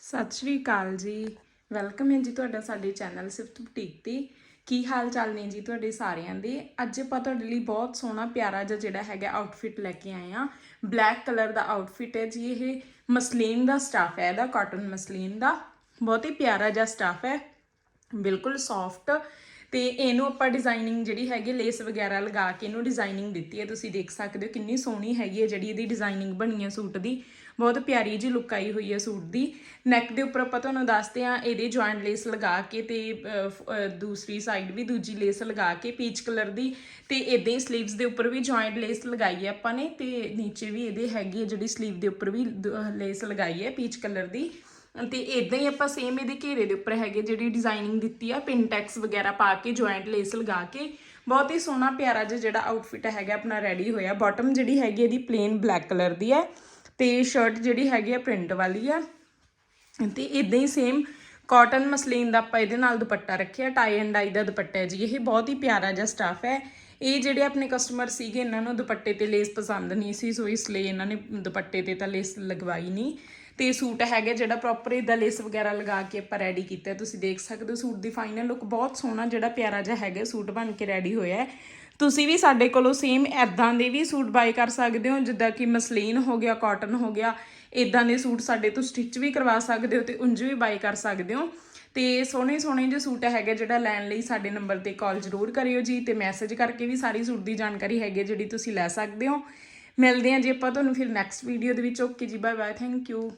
ਸਤਿ ਸ਼੍ਰੀ ਅਕਾਲ ਜੀ। ਵੈਲਕਮ ਹੈ ਜੀ ਤੁਹਾਡਾ ਸਾਡੇ ਚੈਨਲ ਸਿਫਤ ਬੁਟੀਕ ਤੇ। ਕੀ ਹਾਲ ਚਾਲ ਨੇ ਜੀ ਤੁਹਾਡੇ ਸਾਰਿਆਂ ਦੇ? ਅੱਜ ਆਪਾਂ ਤੁਹਾਡੇ ਲਈ ਬਹੁਤ ਸੋਹਣਾ ਪਿਆਰਾ ਜਿਹਾ ਜਿਹੜਾ ਹੈਗਾ ਆਊਟਫਿਟ ਲੈ ਕੇ ਆਏ ਆ ਬਲੈਕ ਕਲਰ ਦਾ ਆਊਟਫਿਟ ਹੈ ਜੀ ਇਹ। ਮਸਲੀਨ ਦਾ ਸਟਾਫ ਹੈ ਇਹਦਾ ਕਾਟਨ ਮਸਲੀਨ ਦਾ। ਬਹੁਤ ਹੀ ਪਿਆਰਾ ਜਿਹਾ ਸਟਾਫ ਹੈ। ਬਿਲਕੁਲ ਸੌਫਟ ਤੇ ਇਹਨੂੰ ਆਪਾਂ ਡਿਜ਼ਾਈਨਿੰਗ ਜਿਹੜੀ ਹੈਗੀ ਲੇਸ ਵਗੈਰਾ ਲਗਾ ਕੇ ਇਹਨੂੰ ਡਿਜ਼ਾਈਨਿੰਗ ਦਿੱਤੀ ਹੈ। ਤੁਸੀਂ ਦੇਖ ਸਕਦੇ ਹੋ ਕਿੰਨੀ ਸੋਹਣੀ ਹੈਗੀ ਹੈ ਜਿਹੜੀ ਇਹਦੀ ਡਿਜ਼ਾਈਨਿੰਗ ਬਣੀ ਹੈ ਸੂਟ ਦੀ। ਬਹੁਤ ਪਿਆਰੀ ਜੀ ਲੁੱਕ ਆਈ ਹੋਈ ਹੈ ਸੂਟ ਦੀ। ਨੈਕ ਦੇ ਉੱਪਰ ਆਪਾਂ ਤੁਹਾਨੂੰ ਦੱਸਦੇ ਆ ਇਹਦੇ ਜੁਆਇੰਟ ਲੇਸ ਲਗਾ ਕੇ ਤੇ ਦੂਸਰੀ ਸਾਈਡ ਵੀ ਦੂਜੀ ਲੇਸ ਲਗਾ ਕੇ ਪੀਚ ਕਲਰ ਦੀ ਤੇ ਇਦਾਂ ਹੀ ਸਲੀਵਸ ਦੇ ਉੱਪਰ ਵੀ ਜੁਆਇੰਟ ਲੇਸ ਲਗਾਈ ਹੈ ਆਪਾਂ ਨੇ ਤੇ ਨੀਚੇ ਵੀ ਇਹਦੇ ਹੈਗੀ ਹੈ ਜਿਹੜੀ ਸਲੀਵ ਦੇ ਉੱਪਰ ਵੀ ਲੇਸ ਲਗਾਈ ਹੈ ਪੀਚ ਕਲਰ ਦੀ। ਤੇ ਇਦਾਂ ਹੀ ਆਪਾਂ ਸੇਮ ਇਹਦੇ ਘੇਰੇ ਦੇ ਉੱਪਰ ਹੈਗੇ ਜਿਹੜੀ ਡਿਜ਼ਾਈਨਿੰਗ ਦਿੱਤੀ ਆ ਪਿੰਟੈਕਸ ਵਗੈਰਾ ਪਾ ਕੇ ਜੁਆਇੰਟ ਲੇਸ ਲਗਾ ਕੇ, ਬਹੁਤ ਹੀ ਸੋਹਣਾ ਪਿਆਰਾ ਜਿਹਾ ਜਿਹੜਾ ਆਊਟਫਿਟ ਹੈਗਾ ਆਪਣਾ ਰੈਡੀ ਹੋਇਆ। ਬਾਟਮ ਜਿਹੜੀ ਹੈਗੀ ਇਹਦੀ ਪਲੇਨ ਬਲੈਕ ਕਲਰ ਦੀ ਹੈ ਤੇ ਸ਼ਰਟ ਜਿਹੜੀ ਹੈਗੀ ਆ ਪ੍ਰਿੰਟ ਵਾਲੀ ਆ। ਤੇ ਇਦਾਂ ਹੀ ਸੇਮ ਕਾਟਨ ਮਸਲੀਨ ਦਾ ਆਪਾਂ ਇਹਦੇ ਨਾਲ ਦੁਪੱਟਾ ਰੱਖਿਆ ਟਾਈ ਐਂਡ ਡਾਈ ਦਾ ਦੁਪੱਟਾ ਹੈ ਜੀ। ਇਹ ਬਹੁਤ ਹੀ ਪਿਆਰਾ ਜਿਹਾ ਸਟਾਫ ਹੈ। ਇਹ ਜਿਹੜੇ ਆਪਣੇ ਕਸਟਮਰ ਸੀਗੇ, ਇਹਨਾਂ ਨੂੰ ਦੁਪੱਟੇ ਤੇ ਲੇਸ ਪਸੰਦ ਨਹੀਂ ਸੀ, ਸੋ ਇਸ ਲਈ ਇਹਨਾਂ ਨੇ ਦੁਪੱਟੇ ਤੇ ਤਾਂ ਲੇਸ ਲਗਵਾਈ ਨਹੀਂ। ਤੇ ਸੂਟ ਹੈਗਾ ਜਿਹੜਾ ਪ੍ਰੋਪਰ ਇਦਾਂ ਲੇਸ ਵਗੈਰਾ ਲਗਾ ਕੇ ਆਪਾਂ ਰੈਡੀ ਕੀਤਾ ਤੁਸੀਂ ਦੇਖ ਸਕਦੇ ਹੋ ਸੂਟ ਦੀ ਫਾਈਨਲ ਲੁੱਕ ਬਹੁਤ ਸੋਹਣਾ ਜਿਹੜਾ ਪਿਆਰਾ ਜਿਹਾ ਹੈਗਾ, ਸੂਟ ਬਣ ਕੇ ਰੈਡੀ ਹੋਇਆ ਹੈ। ਤੁਸੀਂ ਵੀ ਸਾਡੇ ਕੋਲੋਂ ਸੇਮ ਐਦਾਂ ਦੇ ਵੀ ਸੂਟ ਬਾਈ ਕਰ ਸਕਦੇ ਹੋ, ਜਿੱਦਾਂ ਕਿ ਮਸਲੀਨ ਹੋ ਗਿਆ ਕਾਟਨ ਹੋ ਗਿਆ ਇਦਾਂ ਦੇ ਸੂਟ ਸਾਡੇ ਤੋਂ ਸਟਿਚ ਵੀ ਕਰਵਾ ਸਕਦੇ ਹੋ ਤੇ ਉਂਝ ਵੀ ਬਾਈ ਕਰ ਸਕਦੇ ਹੋ। ਤੇ ਸੋਹਣੇ ਸੋਹਣੇ ਜਿਹੇ ਸੂਟ ਹੈਗੇ ਜਿਹੜਾ ਲੈਣ ਲਈ ਸਾਡੇ ਨੰਬਰ ਤੇ ਕਾਲ ਜ਼ਰੂਰ ਕਰਿਓ ਜੀ ਤੇ ਮੈਸੇਜ ਕਰਕੇ ਵੀ ਸਾਰੀ ਸੂਟ ਦੀ ਜਾਣਕਾਰੀ ਹੈਗੀ ਹੈ ਜਿਹੜੀ ਤੁਸੀਂ ਲੈ ਸਕਦੇ ਹੋ। ਮਿਲਦੇ ਹਾਂ ਜੀ ਆਪਾਂ ਤੁਹਾਨੂੰ ਫਿਰ ਨੈਕਸਟ ਵੀਡੀਓ ਦੇ ਵਿੱਚ। ਓਕੇ ਜੀ ਬਾਏ ਬਾਏ ਥੈਂਕ ਯੂ